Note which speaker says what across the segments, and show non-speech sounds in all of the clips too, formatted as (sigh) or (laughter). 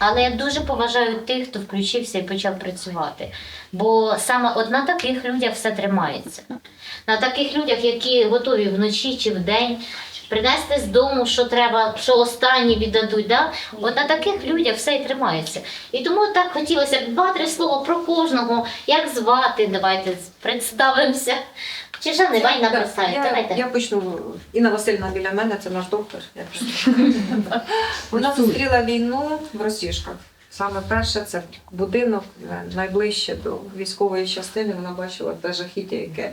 Speaker 1: Але я дуже поважаю тих, хто включився і почав працювати. Бо саме от на таких людях все тримається. На таких людях, які готові вночі чи вдень принести з дому, що треба, що останні віддадуть. Да? От на таких людях все і тримається. І тому так хотілося б два-три слова про кожного, як звати, давайте представимося. Чи Жанна Іванівна
Speaker 2: Так,
Speaker 1: представить?
Speaker 2: я,
Speaker 1: Давайте.
Speaker 2: я почну. Інна Васильівна біля мене, це наш доктор. Я почну. (laughs) Вона зустріла війну в Росішках. Саме перше це будинок е, найближче до військової частини. Вона бачила те жахіття, яке.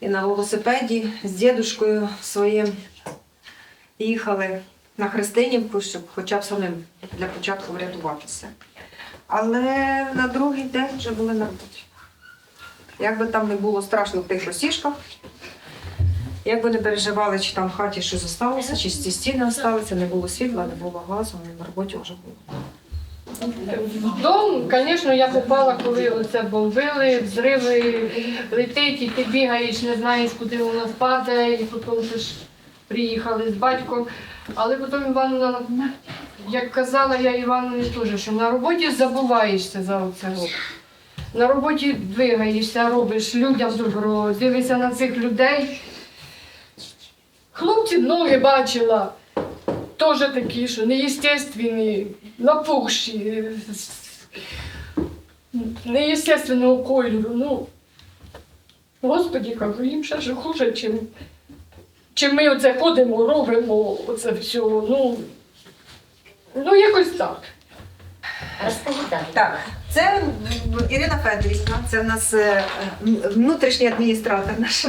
Speaker 2: І на велосипеді з дідушкою своїм їхали на Христинівку, щоб хоча б самим для початку врятуватися. Але на другий день вже були на роботі. Як би там не було страшно в тих росішках, як би не переживали, чи там в хаті щось залишилося, чи ці стіни залишилися, не було світла, не було газу, на роботі вже було.
Speaker 3: В дом, звісно, я попала, коли оце бомбили, взриви, летить, і ти бігаєш, не знаєш, куди воно впаде, і потім ж приїхали з батьком. Але потім Івановна, як казала я Івановні теж, що на роботі забуваєшся за оце. На роботі двигаєшся, робиш людям добро, дивишся на цих людей. Хлопці ноги бачила теж такі, що неестественні, напухші, неестественного кольору. Ну, Господі, кажу, їм ще ж хуже, чим, чим ми оце ходимо, робимо оце все. Ну, ну якось так.
Speaker 1: Розкажіть.
Speaker 2: Так, це Ірина Федорівна, це в нас е, внутрішній адміністратор наш.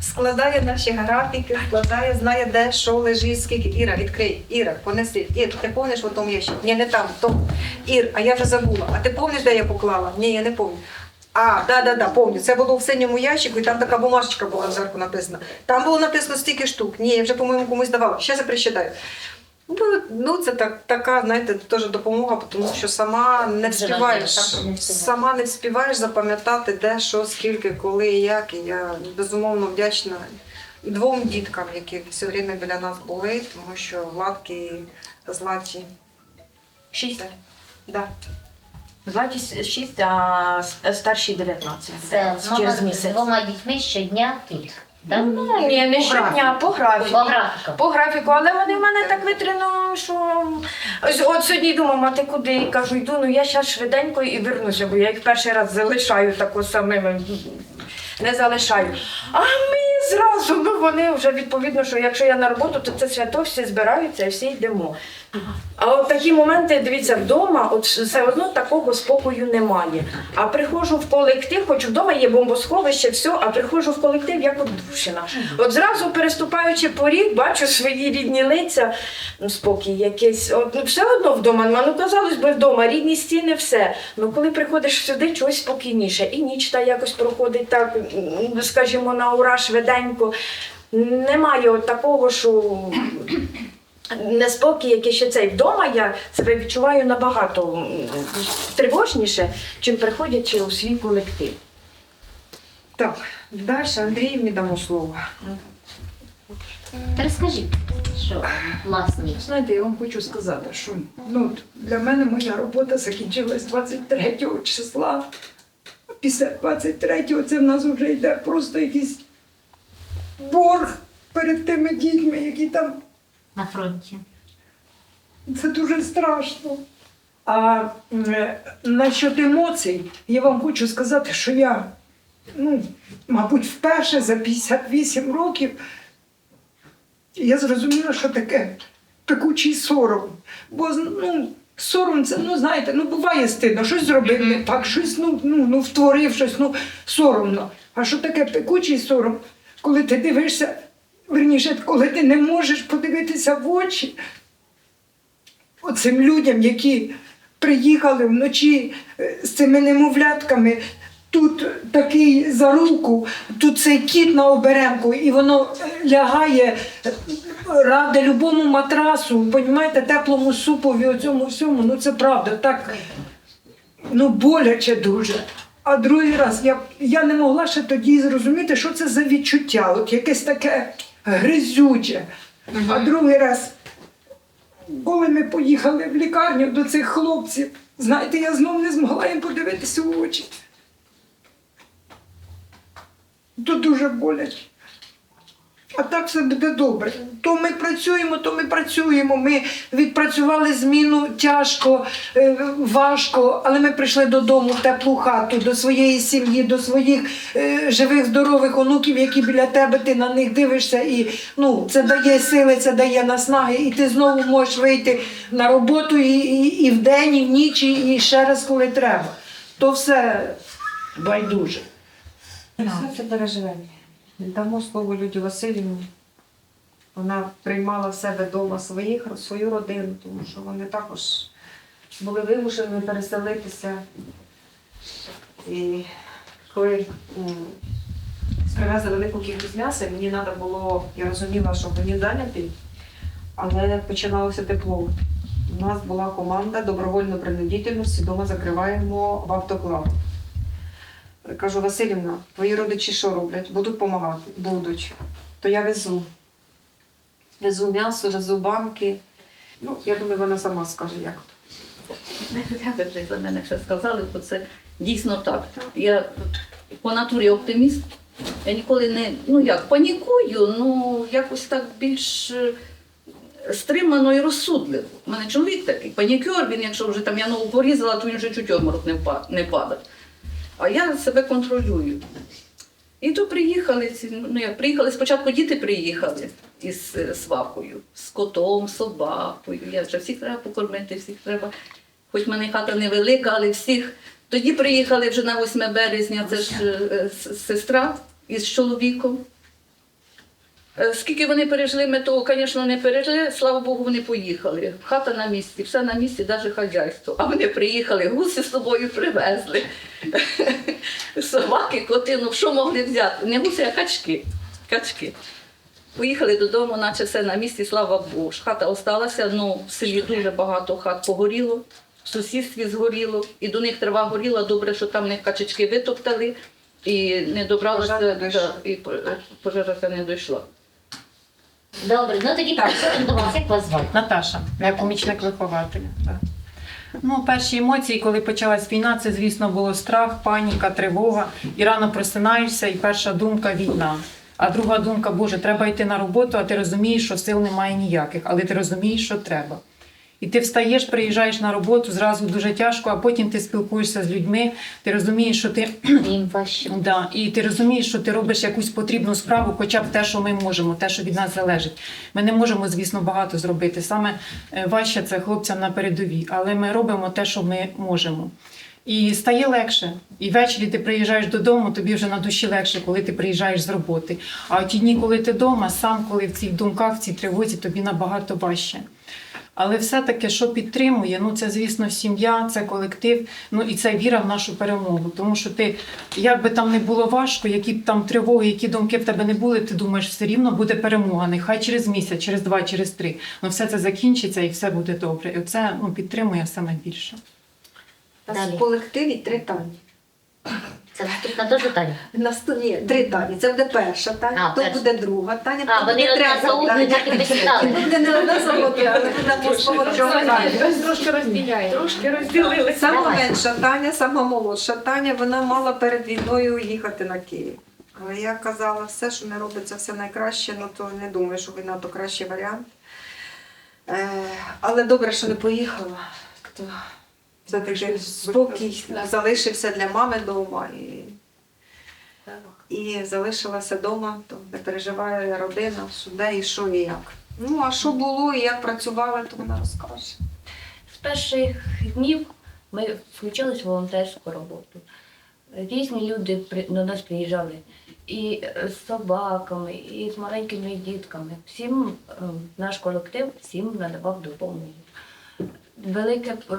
Speaker 2: Складає наші графіки, складає, знає, де що лежить, скільки. Іра, відкрий, Іра, понеси. Ір, ти помниш в тому ящику? Ні, не там, тому. Ір, а я вже забула. А ти помниш, де я поклала? Ні, я не пам'ятаю. А, да, да, да, помню. Це було в синьому ящику, і там така бумажечка була зверху написана. Там було написано стільки штук. Ні, я вже, по-моєму, комусь давала. Ще я причитаю. Ну, ну це так, така, знаєте, теж допомога, тому що сама не вспіваєш. Сама не вспіваєш запам'ятати, де, що, скільки, коли і як. І я безумовно вдячна двом діткам, які все время біля нас були, тому що Владки і Златі.
Speaker 4: Шість.
Speaker 2: Да.
Speaker 4: Златі шість, а старші 19.
Speaker 1: Це з мама
Speaker 4: через
Speaker 1: з
Speaker 4: місяць.
Speaker 1: двома дітьми щодня тут. Так?
Speaker 4: Ну, ні, не щодня, по графіку.
Speaker 1: По графіку.
Speaker 4: По графіку, але вони в мене так витрено, що Ось от сьогодні думаю, а ти куди? І кажу, йду, ну я зараз швиденько і вернуся, бо я їх перший раз залишаю тако самими. Не залишаю. А ми зразу, ну вони вже відповідно, що якщо я на роботу, то це свято всі збираються і всі йдемо. А от такі моменти, дивіться, вдома от все одно такого спокою немає. А приходжу в колектив, хоч вдома є бомбосховище, все, а приходжу в колектив як одушена. От зразу переступаючи поріг, бачу свої рідні лиця, ну, спокій якийсь. От, ну, все одно вдома, ну казалось би, вдома, рідні стіни, все. Ну коли приходиш сюди, чогось спокійніше. І ніч та якось проходить так, скажімо, на ура швиденько. Немає от такого, що неспокій, який ще цей вдома, я себе відчуваю набагато тривожніше, чим приходячи у свій колектив.
Speaker 2: Так, далі Андріївні дамо слово.
Speaker 1: Розкажіть, що власні.
Speaker 5: Знаєте, я вам хочу сказати, що ну, для мене моя робота закінчилась 23 числа. Після 23-го це в нас вже йде просто якийсь борг перед тими дітьми, які там
Speaker 1: на фронті.
Speaker 5: це дуже страшно. А е, насчет емоцій, я вам хочу сказати, що я, ну, мабуть, вперше за 58 років я зрозуміла, що таке пекучий сором. Бо ну, сором це, ну знаєте, ну буває стидно, щось зробив не так, щось ну, ну, ну, втворив щось, ну соромно. А що таке пекучий сором, коли ти дивишся, верніше, коли ти не можеш подивитися в очі оцим людям, які приїхали вночі е, з цими немовлятками. Тут такий за руку, тут цей кіт на оберемку, і воно е, лягає е, ради любому матрасу, понімаєте, теплому супові, оцьому всьому. Ну це правда, так ну боляче дуже. А другий раз я, я не могла ще тоді зрозуміти, що це за відчуття, от якесь таке гризюче. А другий раз коли ми поїхали в лікарню до цих хлопців, знаєте, я знов не змогла їм подивитися в очі. То дуже боляче. А так все буде добре. То ми працюємо, то ми працюємо. Ми відпрацювали зміну тяжко, е, важко, але ми прийшли додому в теплу хату, до своєї сім'ї, до своїх е, живих, здорових онуків, які біля тебе, ти на них дивишся, і ну, це дає сили, це дає наснаги, і ти знову можеш вийти на роботу і, і, і вдень, і вночі, і ще раз, коли треба. То все байдуже.
Speaker 2: Все це переживемо. Дамо слово Люді Васильівні. Вона приймала в себе вдома своїх, свою родину, тому що вони також були вимушені переселитися. І коли привезли велику кількість м'яса, мені треба було, я розуміла, що мені зайнятий, але починалося тепло. У нас була команда добровольно принудительності, вдома закриваємо в автоклав. Кажу, Василівна, твої родичі що роблять? Будуть допомагати? Будуть. То я везу. Везу м'ясо, везу банки. Ну, я думаю, вона сама скаже, як.
Speaker 6: Ви вже за мене ще сказали, бо це дійсно так. Я по натурі оптиміст. Я ніколи не ну як панікую, ну якось так більш е, стримано і розсудливо. У мене чоловік такий панікер, він, якщо вже там я ногу порізала, то він вже чуть обморок не падає. А я себе контролюю. І то приїхали ну як приїхали, спочатку діти приїхали із е, свахою, з котом, собакою. Я вже всіх треба покормити, всіх треба. Хоч в мене хата невелика, але всіх. Тоді приїхали вже на 8 березня, це ж е, сестра із чоловіком. Е, Скільки вони пережили, ми того, звісно, не пережили, слава Богу, вони поїхали. Хата на місці, все на місці, навіть хазяйство. А вони приїхали, гуси з собою привезли. (laughs) Собаки, коти, ну що могли взяти? Не гуси, а качки. качки. Поїхали додому, наче все на місці, слава Богу. Хата осталася, ну в селі дуже багато хат погоріло, в сусідстві згоріло, і до них трава горіла, добре, що там них качечки витоптали і не добралася, да, і пожежа не дійшла.
Speaker 7: Добре, ну тоді так. до вас. Як вас звати?
Speaker 8: Наташа, я помічник вихователя. Так. Ну, перші емоції, коли почалась війна, це, звісно, було страх, паніка, тривога. І рано просинаєшся, і перша думка війна. А друга думка, Боже, треба йти на роботу, а ти розумієш, що сил немає ніяких, але ти розумієш, що треба. І ти встаєш, приїжджаєш на роботу, зразу дуже тяжко, а потім ти спілкуєшся з людьми, ти розумієш, що ти Да, і ти розумієш, що ти робиш якусь потрібну справу, хоча б те, що ми можемо, те, що від нас залежить. Ми не можемо, звісно, багато зробити. Саме е, важче це хлопцям на передовій, але ми робимо те, що ми можемо. І стає легше. І ввечері ти приїжджаєш додому, тобі вже на душі легше, коли ти приїжджаєш з роботи. А ті дні, коли ти вдома, сам, коли в цих думках, в цій тривозі, тобі набагато важче. Але все-таки, що підтримує, ну це, звісно, сім'я, це колектив, ну і це віра в нашу перемогу. Тому що ти, як би там не було важко, які б там тривоги, які думки в тебе не були, ти думаєш, все рівно буде перемога. Нехай через місяць, через два, через три. Ну все це закінчиться і все буде добре. І це ну, підтримує саме більше.
Speaker 2: У нас в колективі три тані.
Speaker 7: Це наступна теж Таня.
Speaker 2: Наступ... Ні, три тані. Це буде перша таня,
Speaker 7: А,
Speaker 2: то
Speaker 7: перша.
Speaker 2: буде друга таня,
Speaker 7: А,
Speaker 2: то
Speaker 7: вони
Speaker 2: буде третя таня.
Speaker 7: так і.
Speaker 2: Це буде не одна за одною, але буде слово
Speaker 9: Трошки розділяємо. Трошки розділили.
Speaker 2: Сама
Speaker 7: Давай.
Speaker 2: менша Таня, сама молодша Таня, вона мала перед війною їхати на Київ. Але я казала, все, що не робиться, все найкраще, ну то не думаю, що війна то кращий варіант. Е, але добре, що не поїхала. То все-таки спокій залишився для мами вдома. І, і залишилася вдома, то не переживає родина, що де і що і як. Ну, а що було і як працювали, то вона розкаже.
Speaker 10: З перших днів ми включились в волонтерську роботу. Різні люди до нас приїжджали і з собаками, і з маленькими дітками. Всім е, наш колектив всім надавав допомогу. Велике е,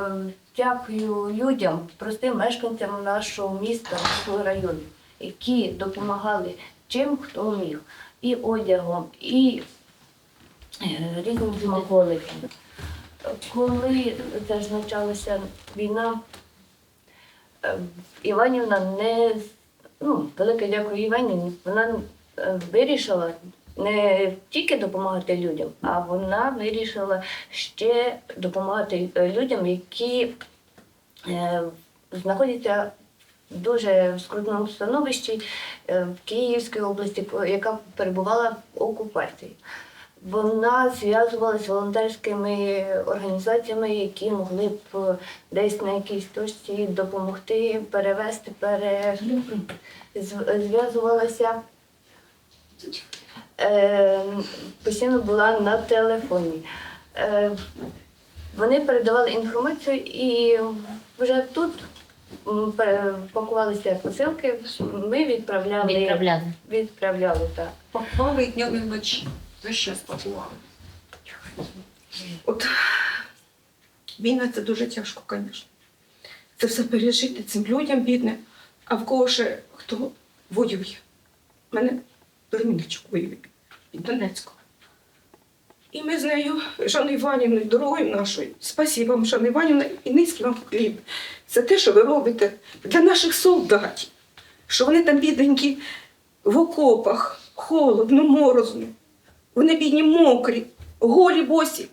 Speaker 10: дякую людям, простим мешканцям нашого міста, нашого району, які допомагали чим хто міг. І одягом, і е, різним смаколиками. Коли зазначалася війна, е, Іванівна не ну, велике дякую Іванівні, вона вирішила не тільки допомагати людям, а вона вирішила ще допомагати е, людям, які е, знаходяться в дуже скрутному становищі е, в Київській області, яка перебувала в окупації. Вона зв'язувалася з волонтерськими організаціями, які могли б десь на якійсь точці допомогти перевести, пере... зв'язувалася. Е, постійно була на телефоні. Е, вони передавали інформацію і вже тут пакувалися посилки, ми відправляли,
Speaker 7: Відправляли.
Speaker 10: відправляли так.
Speaker 2: Пакували днем і вночі. Ви ще спакували.
Speaker 11: От війна це дуже тяжко, звісно. Це все пережити цим людям бідним, а в кого ще хто воює. У мене племінничок воює від Донецького. І ми з нею, Жанною Іванівною, дорогою нашою, спасибо вам, Жанна Іванівна, і низький вам хліб. Це те, що ви робите для наших солдатів, що вони там бідненькі в окопах, холодно, морозно. Вони бідні мокрі, голі босі,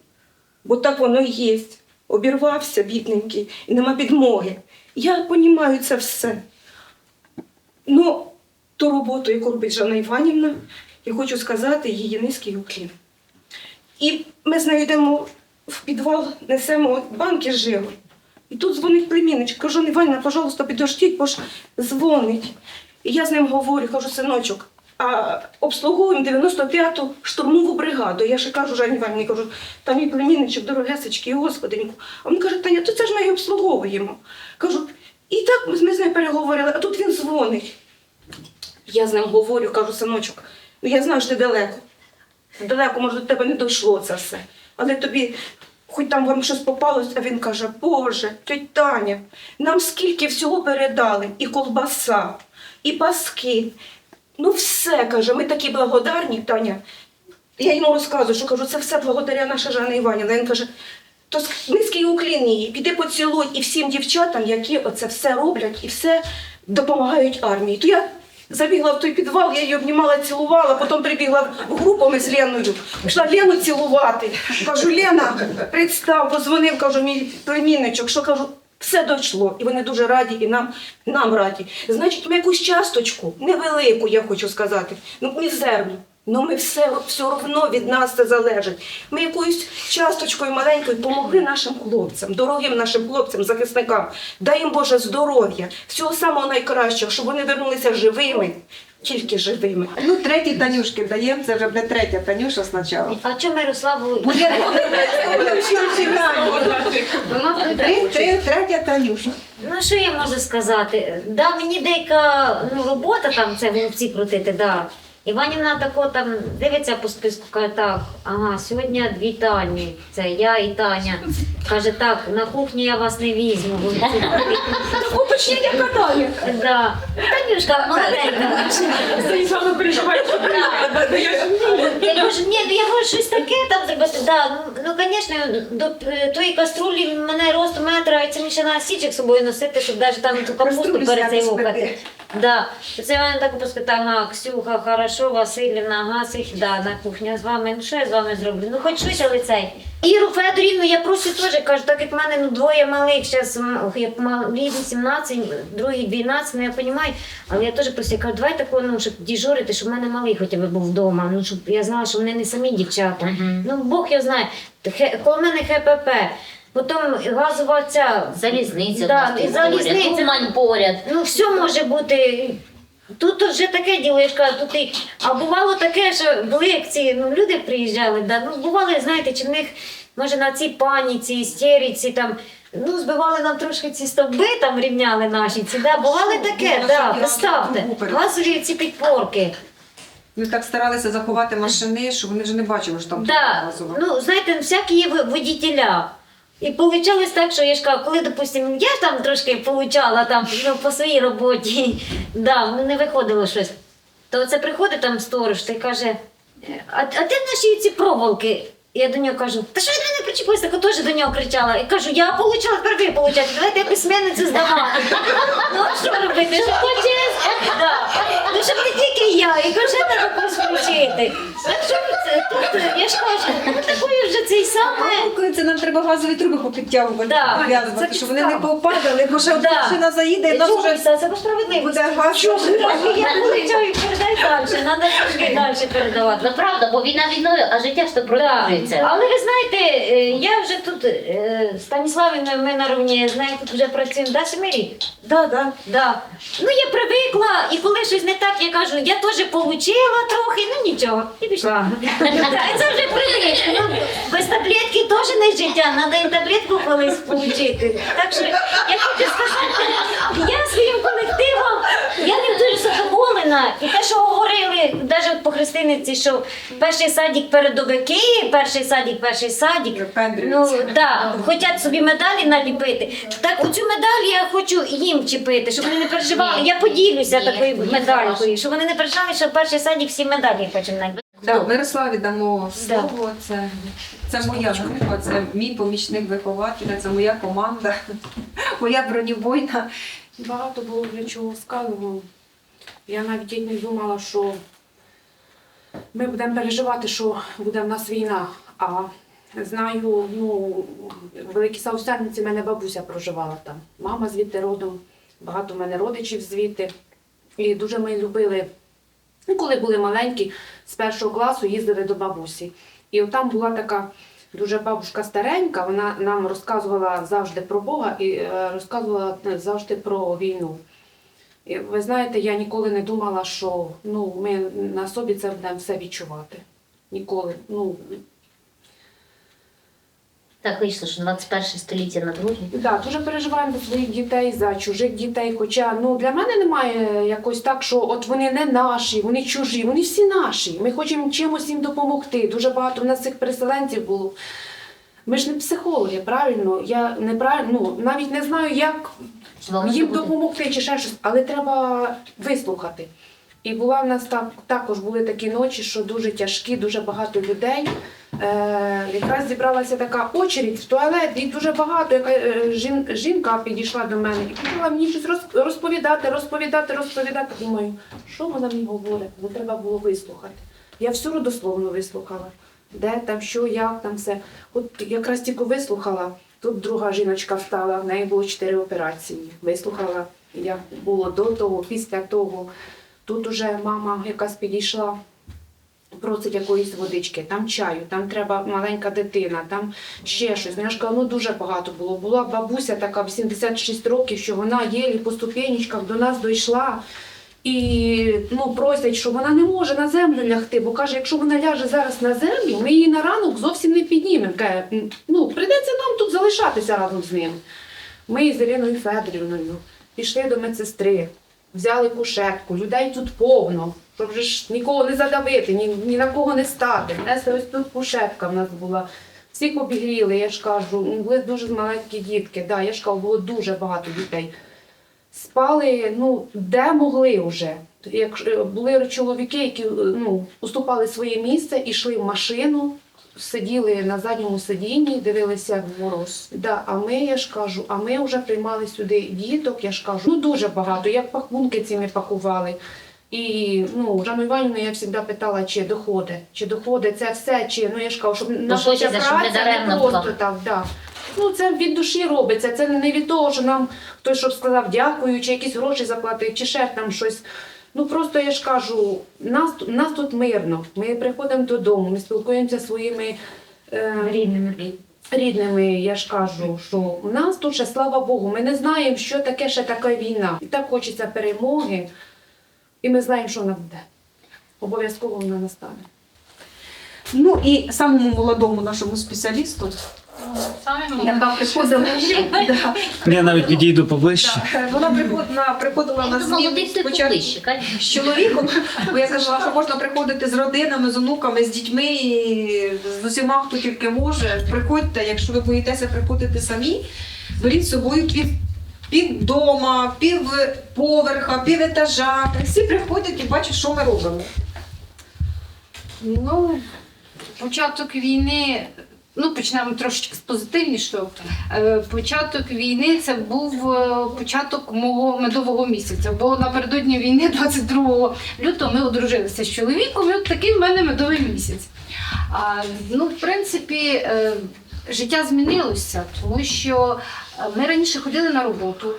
Speaker 11: бо так воно і є. Обірвався бідненький і нема підмоги. Я розумію це все. Ну, ту роботу, яку робить Жанна Іванівна, я хочу сказати її низький уклін. І ми з нею йдемо в підвал, несемо банки з. І тут дзвонить племінничок. Кажу, Жанна Іванівна, пожалуйста, підождіть, бо ж дзвонить. І я з ним говорю, кажу, синочок, а обслуговуємо 95-ту штурмову бригаду. Я ще кажу Жанні Іванівні, кажу, там мій племінничок, дорогесечки, господиньку. А він каже, Таня, то це ж ми її обслуговуємо. Кажу, і так ми з нею переговорили, а тут він дзвонить. Я з ним говорю, кажу, синочок, ну я знаю, що ти далеко. Далеко, може, до тебе не дійшло це все. Але тобі, хоч там вам щось попалось, а він каже, Боже, тьоть Таня, нам скільки всього передали, і колбаса, і паски. Ну, все, каже, ми такі благодарні, Таня. Я йому розказую, що кажу, це все благодаря наша Жанна Іванівна. Він каже, то низький уклін її, піди поцілуй і всім дівчатам, які оце все роблять і все допомагають армії. То я забігла в той підвал, я її обнімала, цілувала, потім прибігла в групу ми з Леною. Пішла Лену цілувати. Кажу, Лена, представ, позвонив, кажу, мій племінничок, що кажу, все дійшло. І вони дуже раді, і нам, нам раді. Значить, ми якусь часточку, невелику, я хочу сказати, ну мізерну. Ну ми все, все одно від нас це залежить. Ми якоюсь часточкою маленькою помогли нашим хлопцям, дорогим нашим хлопцям, захисникам. Дай їм Боже здоров'я, всього самого найкращого, щоб вони вернулися живими, тільки живими.
Speaker 2: Ну, третій Танюшки даємо, це вже буде третя Танюша спочатку.
Speaker 7: А чому Мирославу?
Speaker 2: Третя Танюша.
Speaker 7: Ну що я можу сказати? Да, мені деяка ну, робота там це голубці крутити, да. Іванівна тако там дивиться по списку, каже, так, ага, сьогодні дві Тані. Це я і Таня. Каже, так, на кухню я вас не візьму. голубці крутити».
Speaker 11: Уточнення питання.
Speaker 7: Да. Танюшка, молоденька. Я кажу, ні, ну я можу щось таке там зробити. Да, ну, ну, звісно, до е, тої каструлі в мене росту метра, і це мені ще на січок з собою носити, щоб навіть там ту капусту
Speaker 2: Каструлю
Speaker 7: перед
Speaker 2: зняти з.
Speaker 7: Да. Це мене так поспитав, ага, Ксюха, хорошо, Василівна, ага, сих, да, на кухні з вами, ну що я з вами зроблю? Ну хоч щось, але цей. Іру Федорівну я прошу теж, кажу, так як в мене ну, двоє малих, зараз як малий 18, другий 12, ну я розумію, але я теж просила, кажу, давай такого, ну, щоб діжурити, щоб в мене малий хоча б був вдома, ну, щоб я знала, що вони не самі дівчата. Ну, Бог його знає. Хе- Коло мене ХПП. Потім газова ця
Speaker 1: Залізниця,
Speaker 7: Да, і залізниця.
Speaker 1: поряд, поряд.
Speaker 7: Ну, все може бути. Тут вже таке діло, я ж кажу, тут і... а бувало таке, що були як ці ну, люди приїжджали, да, ну, бували, знаєте, чи в них, може, на цій паніці, істериці, там, ну, збивали нам трошки ці стовби, там рівняли наші ці, да, бували таке, да, представте, газові ці підпорки.
Speaker 2: Ми так старалися заховати машини, щоб вони вже не бачили, що там
Speaker 7: Да,
Speaker 2: газова.
Speaker 7: ну, знаєте, всякі є ви- водітеля. І получалось так, що я ж кажу, коли, допустимо, я там трошки получала там, ну, по своїй роботі, (laughs) да, не виходило щось, то це приходить там сторож та каже, а, а де наші ці проволоки? І я до нього кажу, та що ви до мене причепилися? Так теж до нього кричала. І кажу, я получила, тепер ви получаєте, давайте я письменницю здавати. ну а що робити? Що почесно? Да. Ну щоб не тільки я, і кажу, треба включити. Так що це тут, я ж кажу, ну такою вже цей саме.
Speaker 2: Коли це нам треба газові труби попідтягувати,
Speaker 7: Да.
Speaker 2: пов'язувати, щоб вони не попадали, бо ще
Speaker 7: Да.
Speaker 2: машина заїде, і нас
Speaker 7: Чому
Speaker 2: вже
Speaker 7: це? Це по справедливості.
Speaker 2: буде газ.
Speaker 7: Я получаю, передай далі, треба трошки далі передавати. Ну правда, бо війна війною, а життя ж то продовжується. Але ви знаєте, е, я вже тут е, з Станіславівною, ми на рівні з нею тут вже працюємо, да, семи рік? Да, да, да. Ну я привикла, і коли щось не так, я кажу, я теж получила трохи, ну нічого, і пішла. Це вже привичка. Ну, без таблетки теж не життя, треба і таблетку колись отримати. Так що я хочу сказати, я своїм колективом, задоволена. І те, що говорили, навіть по христиниці, що перший садик передовики, перший садик, перший садик. Ну так, хочуть собі медалі наліпити. Так оцю медаль я хочу їм чіпити, щоб вони не переживали. Я поділюся такою медалькою, щоб вони не переживали, що перший садик всі медалі хочемо наліпити.
Speaker 2: Так, Мирославі дамо
Speaker 7: Да.
Speaker 2: слово. Це, це моя група, це мій помічник вихователя, це моя команда, (laughs) моя бронебойна.
Speaker 12: Багато було для чого сказано. Я навіть і не думала, що ми будемо переживати, що буде в нас війна. А знаю, ну, в Великій Саусерниці мене бабуся проживала там. Мама звідти родом, багато в мене родичів звідти. І дуже ми любили, ну, коли були маленькі, з першого класу їздили до бабусі. І от там була така дуже бабушка старенька, вона нам розказувала завжди про Бога і е, розказувала завжди про війну. І ви знаєте, я ніколи не думала, що ну, ми на собі це будемо все відчувати. Ніколи. Ну,
Speaker 7: Так вийшло, що 21 століття на друге.
Speaker 12: Да, дуже переживаємо за своїх дітей, за чужих дітей. Хоча ну для мене немає якось так, що от вони не наші, вони чужі, вони всі наші. Ми хочемо чимось їм допомогти. Дуже багато в нас цих переселенців було. Ми ж не психологи, правильно? Я неправильно, ну навіть не знаю, як
Speaker 7: Вами
Speaker 12: їм допомогти чи ще щось, але треба вислухати. І була в нас так, також були такі ночі, що дуже тяжкі, дуже багато людей. Е, якраз зібралася така очередь в туалет, і дуже багато. Яка е, жін, жінка підійшла до мене і почала мені щось роз- розповідати, розповідати, розповідати. Думаю, що вона мені говорить? Ну треба було вислухати. Я всю родословно вислухала. Де там, що, як там все. От якраз тільки вислухала. Тут друга жіночка встала, в неї було чотири операції. Вислухала, як було до того, після того. Тут уже мама якась підійшла, просить якоїсь водички, там чаю, там треба маленька дитина, там ще щось. Ну, я ж кажу, ну дуже багато було. Була бабуся така 86 років, що вона єлі по ступенечках до нас дійшла. І ну, просять, що вона не може на землю лягти, бо каже, якщо вона ляже зараз на землю, ми її на ранок зовсім не піднімемо. Каже, ну, прийдеться нам тут залишатися разом з ним. Ми з Іриною Федорівною пішли до медсестри, взяли кушетку, людей тут повно, щоб вже ж нікого не задавити, ні, ні на кого не стати. Внесли ось тут кушетка в нас була. Всіх обігріли, я ж кажу, ну, були дуже маленькі дітки. Да, я ж кажу, було дуже багато дітей. Спали, ну, де могли вже. Як е, були чоловіки, які е, ну, уступали своє місце, йшли в машину, сиділи на задньому сидінні, дивилися в мороз. Да, а ми, я ж кажу, а ми вже приймали сюди діток, я ж кажу, ну дуже багато, як пакунки ці ми пакували. І ну, Жанну Іванівну я завжди питала, чи доходить, чи доходить це все, чи ну я ж кажу, щоб наша
Speaker 7: щоб не
Speaker 12: праця не просто так, да. Ну, це від душі робиться. Це не від того, що нам хтось щоб сказав дякую, чи якісь гроші заплатив, чи ще там щось. Ну просто я ж кажу, нас, нас тут мирно. Ми приходимо додому, ми спілкуємося зі своїми е,
Speaker 7: Рідними.
Speaker 12: рідними. Я ж кажу, що у нас тут ще слава Богу, ми не знаємо, що таке ще така війна. І так хочеться перемоги, і ми знаємо, що вона буде. Обов'язково вона настане.
Speaker 2: Ну і самому молодому нашому спеціалісту, яка приходила, Да.
Speaker 13: Я навіть відійду поближче.
Speaker 2: вона приходила, приходила на спочатку з чоловіком, бо я казала, що можна приходити з родинами, з онуками, з дітьми, і з усіма, хто тільки може. Приходьте, якщо ви боїтеся приходити самі, беріть з собою пів. Пів дома, пів поверха, пів етажа. Всі приходять і бачать, що ми робимо. Ну,
Speaker 13: початок війни. Ну, почнемо трошечки з позитивнішого. Е, Початок війни це був е, початок мого медового місяця. Бо напередодні війни, (laughs) 22 лютого, ми одружилися з чоловіком, і от такий в мене медовий місяць. А, ну, в принципі, е, життя змінилося, тому що ми раніше ходили на роботу.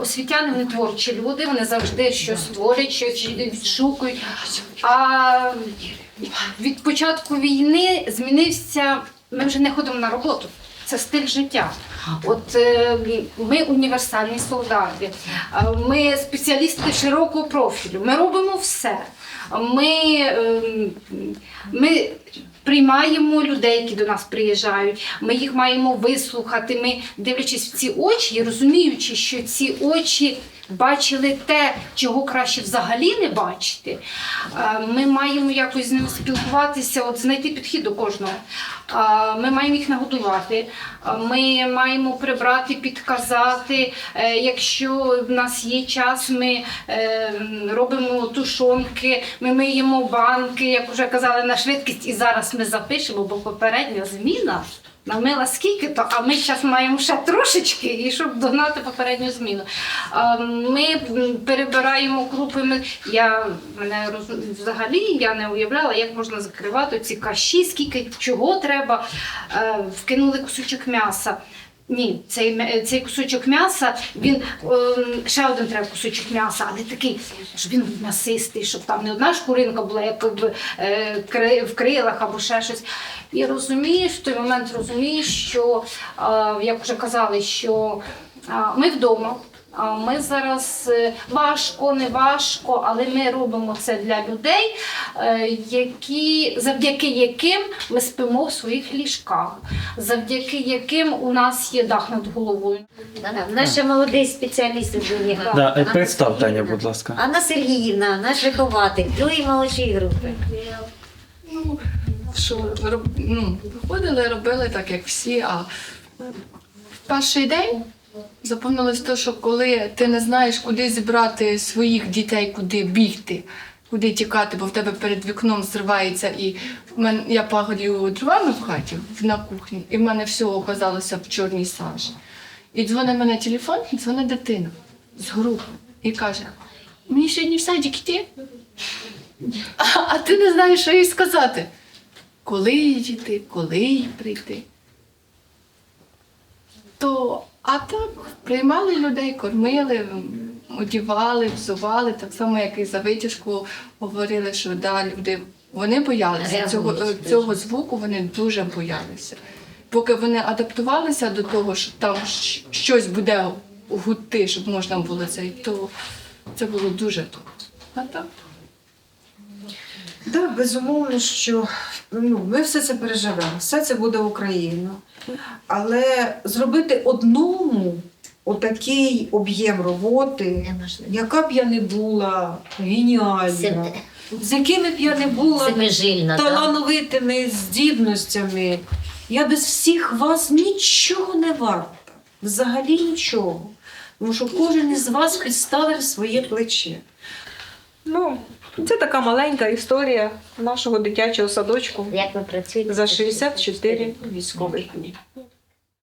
Speaker 13: Освітяни вони творчі люди, вони завжди щось творять, щось відшукують. А від початку війни змінився. Ми вже не ходимо на роботу. Це стиль життя. От е, ми універсальні солдати, е, ми спеціалісти широкого профілю. Ми робимо все. Ми, е, ми приймаємо людей, які до нас приїжджають. Ми їх маємо вислухати. Ми, дивлячись в ці очі розуміючи, що ці очі бачили те, чого краще взагалі не бачити. е, Ми маємо якось з ними спілкуватися, от знайти підхід до кожного. Е, Ми маємо їх нагодувати. е, Ми маємо прибрати, підказати. Якщо в нас є час, ми робимо тушонки, ми миємо банки, як вже казали, на швидкість. І зараз ми запишемо, бо попередня зміна. Намила скільки то, а ми зараз маємо ще трошечки, і щоб догнати попередню зміну. Е, Ми перебираємо крупи. Ми- Я мене роз- взагалі я не уявляла, як можна закривати ці каші, скільки чого треба. Е, Вкинули кусочок м'яса. Ні, цей, цей кусочок м'яса, він ем, ще один треба кусочок м'яса, але такий, щоб він м'ясистий, щоб там не одна шкуринка була, як е, в крилах або ще щось. І розумієш, в той момент розумієш, що, е, як вже казали, що е, ми вдома. А Ми зараз е, важко, не важко, але ми робимо це для людей, е, які, завдяки яким ми спимо в своїх ліжках, завдяки яким у нас є дах над головою.
Speaker 7: Наш молодий спеціаліст
Speaker 14: Да, е, представ, Таня, будь ласка.
Speaker 7: Анна Сергіївна, наш вихователь, другої молодшої групи.
Speaker 9: Ну, що роб- ну, виходили, робили так, як всі. А в перший день запевнилось те, що коли ти не знаєш, куди зібрати своїх дітей, куди бігти, куди тікати, бо в тебе перед вікном зривається і в мене я пагорю дровами в хаті на кухні, і в мене все оказалося в чорній сажі. І дзвонить мене телефон, дзвонить дитина з групи і каже: мені сьогодні в садик йти. А, а ти не знаєш, що їй сказати. Коли їй йти, коли їй прийти. То, а так, приймали людей, кормили, одівали, взували, так само, як і за витяжку говорили, що да, люди вони боялися цього, цього звуку, вони дуже боялися. Поки вони адаптувалися до того, що там щось буде гути, щоб можна було це, то це було дуже добре. А так.
Speaker 2: Так, безумовно, що ну, ми все це переживемо, все це буде Україна. Але зробити одному отакий об'єм роботи,
Speaker 7: Неможливо.
Speaker 2: яка б я не була геніальна, з якими б я не була
Speaker 7: Семижильна, так?
Speaker 2: талановитими здібностями, я без всіх вас нічого не варта. Взагалі нічого. Тому що кожен із вас підставив своє плече. Ну, це така маленька історія нашого дитячого садочку
Speaker 7: Як ви працюєте?
Speaker 2: за 64 військових дні.